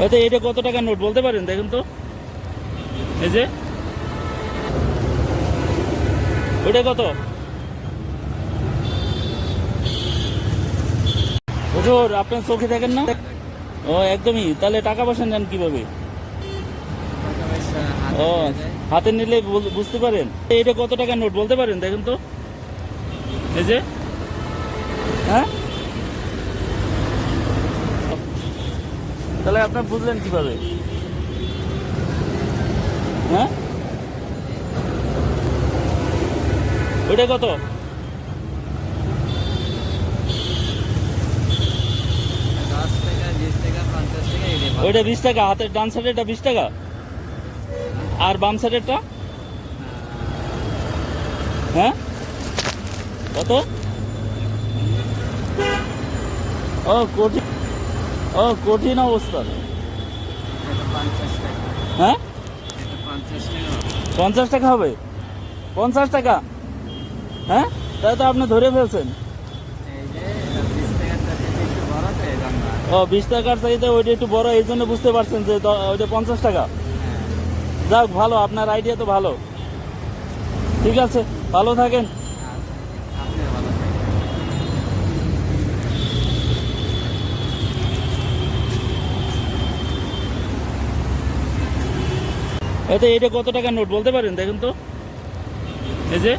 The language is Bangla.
এতে এটা কত টাকা নোট? বলতে পারেন, দেখেন তো। এই যে। ওইটা কত? হুজুর, আপনার চোখে দেখেন না? ও, একদমই। তাহলে টাকা পয়সা নেন কীভাবে? ও, হাতে নিলে বুঝ- বুঝতে পারেন। এটা কত টাকা নোট? বলতে পারেন, দেখেন তো। এই যে। হ্যাঁ? তাহলে আপনার বুঝলেন কীভাবে? হ্যাঁ? ওইটা কত। ওইটা বিশ টাকা, হাতের ডান সাইডেরটা বিশ টাকা? আর বাম সাইডেরটা হ্যাঁ? কত? ও, কঠিন। ও, কঠিন অবস্থা। হ্যাঁ? পঞ্চাশ টাকা হবে। পঞ্চাশ টাকা? হ্যাঁ? তাই তো আপনি ধরে ফেলছেন। ও, বিশ টাকার চাইতে ওইটা একটু বড়, এই জন্য বুঝতে পারছেন যে ওইটা পঞ্চাশ টাকা। যাক, ভালো, আপনার আইডিয়া তো ভালো। ঠিক আছে, ভালো থাকেন আচ্ছা আপনি ভালো থাকবেন এতে এটা কত টাকা নোট? বলতে পারেন দেখেন তো। এই যে